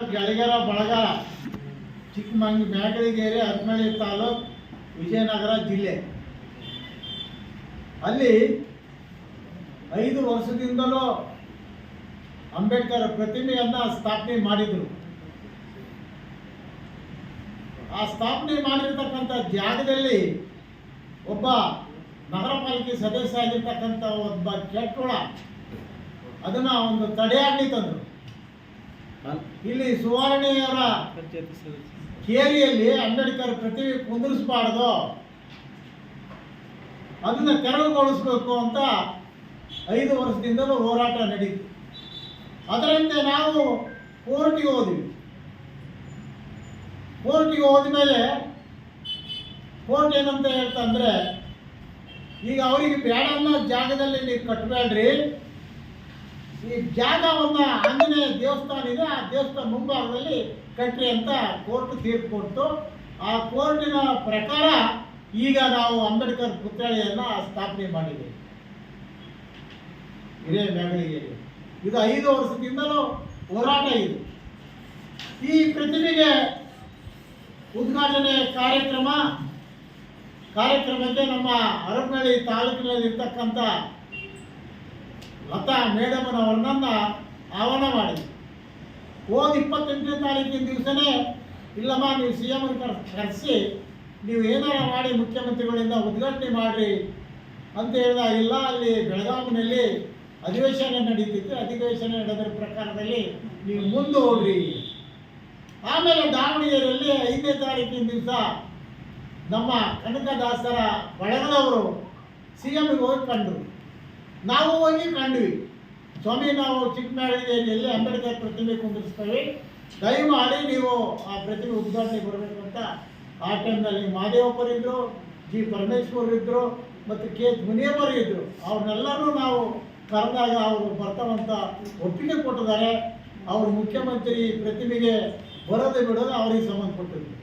ಗೆಳಗೆರ ಬಳಗಾರ ಚಿಕ್ಕಮಂಗ್ ಮ್ಯಾಗಲಿಗೇರಿ ಹರಪನಹಳ್ಳಿ ತಾಲೂಕ್ ವಿಜಯನಗರ ಜಿಲ್ಲೆ. ಅಲ್ಲಿ ಐದು ವರ್ಷದಿಂದಲೂ ಅಂಬೇಡ್ಕರ್ ಪ್ರತಿಮೆಯನ್ನ ಸ್ಥಾಪನೆ ಮಾಡಿದ್ರು. ಆ ಸ್ಥಾಪನೆ ಮಾಡಿರ್ತಕ್ಕಂಥ ಜಾಗದಲ್ಲಿ ಒಬ್ಬ ನಗರ ಪಾಲಿಕೆ ಸದಸ್ಯ ಆಗಿರ್ತಕ್ಕಂಥ ಒಬ್ಬ ಕೆಟ್ಟೋಳ ಅದನ್ನ ಒಂದು ತಡೆಯಾಗಿ ತಂದ್ರು. ಇಲ್ಲಿ ಸುವರ್ಣಿಯವರ ಕೇರಿಯಲ್ಲಿ ಅಂಬೇಡ್ಕರ್ ಪ್ರತಿಭೆ ಕುಂದಿರಿಸಬಾರ್ದು. ಅದನ್ನ ತೆರವುಗೊಳಿಸ್ಬೇಕು ಅಂತ ಐದು ವರ್ಷದಿಂದಲೂ ಹೋರಾಟ ನಡೀತು. ಅದರಂತೆ ನಾವು ಕೋರ್ಟಿಗೆ ಹೋದ್ವಿ. ಕೋರ್ಟಿಗೆ ಹೋದ್ಮೇಲೆ ಕೋರ್ಟ್ ಏನಂತ ಹೇಳ್ತಂದ್ರೆ, ಈಗ ಅವರಿಗೆ ಬೇಡ ಅನ್ನೋ ಜಾಗದಲ್ಲಿ ನೀವು ಕಟ್ಟಬೇಡ್ರಿ ಈ ಜಾಗವನ್ನು ಆಂಜನೇಯ ದೇವಸ್ಥಾನ ಇದೆ, ಆ ದೇವಸ್ಥಾನ ಮುಂಭಾಗದಲ್ಲಿ ಕಟ್ಟಿ ಅಂತ ಕೋರ್ಟ್ ತೀರ್ಪು ಕೊಟ್ಟು ಆ ಕೋರ್ಟಿನ ಪ್ರಕಾರ ಈಗ ನಾವು ಅಂಬೇಡ್ಕರ್ ಪುತ್ಥಳಿಯನ್ನು ಸ್ಥಾಪನೆ ಮಾಡಿದ್ದೀವಿ. ಹಿರಿಯ ಮ್ಯಾಗಳಿಗೆ ಇದು ಐದು ವರ್ಷದಿಂದಲೂ ಹೋರಾಟ ಇದು. ಈ ಪ್ರತಿಮೆಗೆ ಉದ್ಘಾಟನೆ ಕಾರ್ಯಕ್ರಮ, ಕಾರ್ಯಕ್ರಮಕ್ಕೆ ನಮ್ಮ ಅರಮನಹಳ್ಳಿ ತಾಲೂಕಿನಲ್ಲಿ ಇರ್ತಕ್ಕಂಥ ಲತಾ ಮೇಡಮ್ನವರನ್ನ ಆಹ್ವಾನ ಮಾಡಿ ಹೋದ ಇಪ್ಪತ್ತೆಂಟನೇ ತಾರೀಕಿನ ದಿವಸನೇ, ಇಲ್ಲಮ್ಮ, ನೀವು ಸಿ ಎಂ ಕರೆಸಿ, ನೀವು ಏನಾರ ಮಾಡಿ ಮುಖ್ಯಮಂತ್ರಿಗಳಿಂದ ಉದ್ಘಾಟನೆ ಮಾಡಿರಿ ಅಂತ ಹೇಳಿದಾಗ ಇಲ್ಲ, ಅಲ್ಲಿ ಬೆಳಗಾವಿನಲ್ಲಿ ಅಧಿವೇಶನ ನಡೀತಿತ್ತು. ಅಧಿವೇಶನ ನಡೆದ್ರ ಪ್ರಕಾರದಲ್ಲಿ ನೀವು ಮುಂದೆ ಹೋಗ್ರಿ. ಆಮೇಲೆ ದಾವಣಗೆರೆಯಲ್ಲಿ ಐದನೇ ತಾರೀಕಿನ ದಿವಸ ನಮ್ಮ ಕನಕದಾಸರ ಬಳಗದವರು ಸಿ ಎಮ್ಗೆ ಹೋಗಿ ಕಂಡ್ರು. ನಾವು ಹೋಗಿ ಕಂಡ್ವಿ. ಸ್ವಾಮಿ, ನಾವು ಚಿಕ್ಕಮಗಳೂರಿನಲ್ಲಿ ಅಂಬೇಡ್ಕರ್ ಪ್ರತಿಮೆ ಕುಂದಿರಿಸ್ತೇವೆ. ದಯಮಾಡಿ ನೀವು ಆ ಪ್ರತಿಮೆ ಉದ್ಘಾಟನೆ ಬರಬೇಕು ಅಂತ ಆ ಟೈಮ್ನಲ್ಲಿ ಮಹಾದೇವಪ್ಪರಿದ್ದರು ಜಿ ಪರಮೇಶ್ವರ್ ಇದ್ರು ಮತ್ತು ಕೆ ಮುನಿಯಪ್ಪರು ಇದ್ದರು ಅವ್ರನ್ನೆಲ್ಲರೂ ನಾವು ಕರೆದಾಗ ಅವರು ಬರ್ತಾವಂತ ಒಪ್ಪಿಗೆ ಕೊಟ್ಟಿದ್ದಾರೆ. ಅವರು ಮುಖ್ಯಮಂತ್ರಿ ಪ್ರತಿಮೆಗೆ ಬರೋದೇ ಬಿಡೋದು ಅವರಿಗೆ ಸಂಬಂಧಪಟ್ಟಿದ್ರು